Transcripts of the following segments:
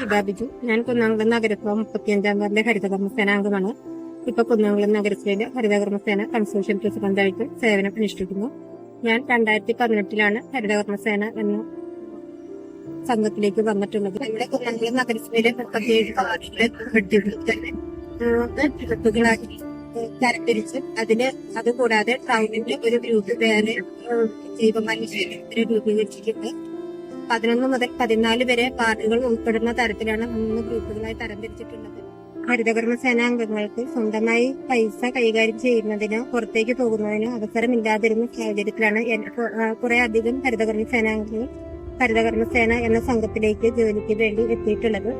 ദീപാ ബിജു ഞാൻ കുന്നംകുളം നഗരസഭ മുപ്പത്തിയഞ്ചാം വാർഡിലെ ഹരിതകർമ്മസേനാംഗമാണ്. ഇപ്പൊ കുന്നംകുളം നഗരസഭയിലെ ഹരിതകർമ്മസേന കൺസോഷ്യം പ്രസിഡന്റായിട്ട് സേവനം അനുഷ്ഠിക്കുന്നു. ഞാൻ രണ്ടായിരത്തി പതിനെട്ടിലാണ് ഹരിതകർമ്മസേന എന്ന സംഘത്തിലേക്ക് വന്നിട്ടുള്ളത്. നമ്മുടെ കുന്നംകുളം നഗരസഭയിലെ മുപ്പത്തിയേഴ് തന്നെ തരംതിരിച്ച് അതിന് അതുകൂടാതെ ടൗണിന്റെ ഒരു ഗ്രൂപ്പ് വേറെ ജൈവമാലിന്യ രൂപീകരിച്ചിട്ടുണ്ട്. പതിനൊന്ന് മുതൽ പതിനാല് വരെ പാർട്ടികൾ ഉൾപ്പെടുന്ന തരത്തിലാണ് മൂന്ന് ഗ്രൂപ്പുകളായി തരംതിരിച്ചിട്ടുള്ളത്. ഹരിതകർമ്മ സേനാംഗങ്ങൾക്ക് സ്വന്തമായി പൈസ കൈകാര്യം ചെയ്യുന്നതിനോ പുറത്തേക്ക് പോകുന്നതിനോ അവസരമില്ലാതിരുന്ന സാഹചര്യത്തിലാണ് കുറെ അധികം ഹരിതകർമ്മ സേനാംഗങ്ങൾ ഹരിതകർമ്മ സേന എന്ന സംഘത്തിലേക്ക് ജോലിക്ക് വേണ്ടി എത്തിയിട്ടുള്ളത്.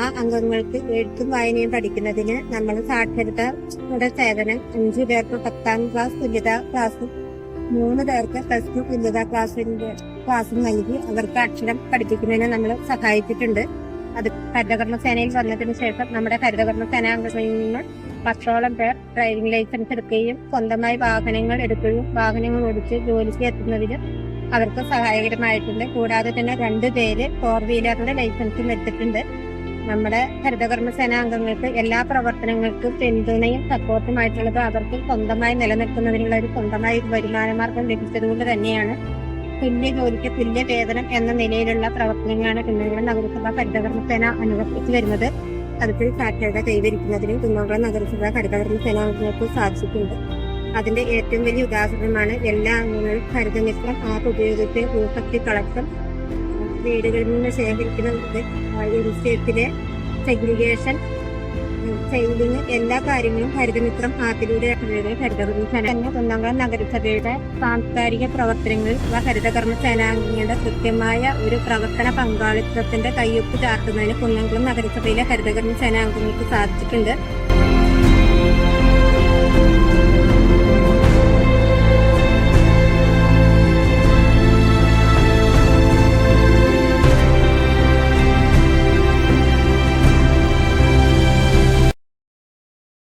ആ അംഗങ്ങൾക്ക് എഴുത്തും വായനയും പഠിക്കുന്നതിന് നമ്മൾ സാക്ഷരതയുടെ സേവനം അഞ്ചു പേർക്ക് പത്താം ക്ലാസ് തുല്യതാ ക്ലാസ്സും മൂന്ന് പേർക്ക് പ്ലസ് ടു തുല്യതാ ക്ലാസ്സിന്റെ ക്ലാസ്സും നൽകി അവർക്ക് അക്ഷരം പഠിപ്പിക്കുന്നതിന് നമ്മൾ സഹായിച്ചിട്ടുണ്ട്. അത് ഹരിതകർമ്മ സേനയിൽ വന്നതിന് ശേഷം നമ്മുടെ ഹരിതകർമ്മ സേന അംഗങ്ങളിൽ നിന്ന് പത്തോളം പേർ ഡ്രൈവിംഗ് ലൈസൻസ് എടുക്കുകയും സ്വന്തമായി വാഹനങ്ങൾ എടുക്കുകയും വാഹനങ്ങൾ ഓടിച്ച് ജോലിക്ക് എത്തുന്നതിന് അവർക്ക് സഹായകരമായിട്ടുണ്ട്. കൂടാതെ തന്നെ രണ്ടു പേര് ഫോർ വീലറിന്റെ ലൈസൻസും എടുത്തിട്ടുണ്ട്. നമ്മുടെ ഹരിതകർമ്മ സേന അംഗങ്ങൾക്ക് എല്ലാ പ്രവർത്തനങ്ങൾക്കും പിന്തുണയും സപ്പോർട്ടുമായിട്ടുള്ളത് അവർക്ക് സ്വന്തമായി നിലനിൽക്കുന്നതിനുള്ള ഒരു സ്വന്തമായ ഒരു വരുമാന മാർഗം ലഭിച്ചതുകൊണ്ട് തന്നെയാണ്. തുല്യ ജോലിക്ക് തുല്യ വേതനം എന്ന നിലയിലുള്ള പ്രവർത്തനങ്ങളാണ് കുന്നംകുളം നഗരസഭ ഹരിതകർമ്മ സേന അനുവർത്തിച്ചു വരുന്നത്. അതിൽ സാക്ഷരത കൈവരിക്കുന്നതിന് കുന്നംകുളം നഗരസഭ ഹരിതകർമ്മ സേനാംഗങ്ങൾക്ക് സാധിച്ചിട്ടുണ്ട്. അതിന്റെ ഏറ്റവും വലിയ ഉദാഹരണമാണ് എല്ലാ അംഗങ്ങളും ഹരിതമിത്രം ആപ്പ് ഉപയോഗിച്ച് ഭൂശക്തി കളക്ഷൻ വീടുകളിൽ നിന്ന് ശേഖരിക്കുന്നത് ഇൻസ്റ്റേറ്റിലെ സെഗ്രിഗേഷൻ സെയിലിംഗ് എല്ലാ കാര്യങ്ങളും ഹരിതമിത്രം ആപ്പിലൂടെ ഹരിതകർമ്മ സേന കുന്നംകുളം നഗരസഭയുടെ സാംസ്കാരിക പ്രവർത്തനങ്ങളിൽ ഹരിതകർമ്മ സേനാംഗങ്ങളുടെ കൃത്യമായ ഒരു പ്രവർത്തന പങ്കാളിത്തത്തിന്റെ കയ്യൊപ്പ് ചാർത്തുന്നതിന് കുന്നംകുളം നഗരസഭയിലെ ഹരിതകർമ്മ സേനാംഗങ്ങൾക്ക് സാധിച്ചിട്ടുണ്ട്.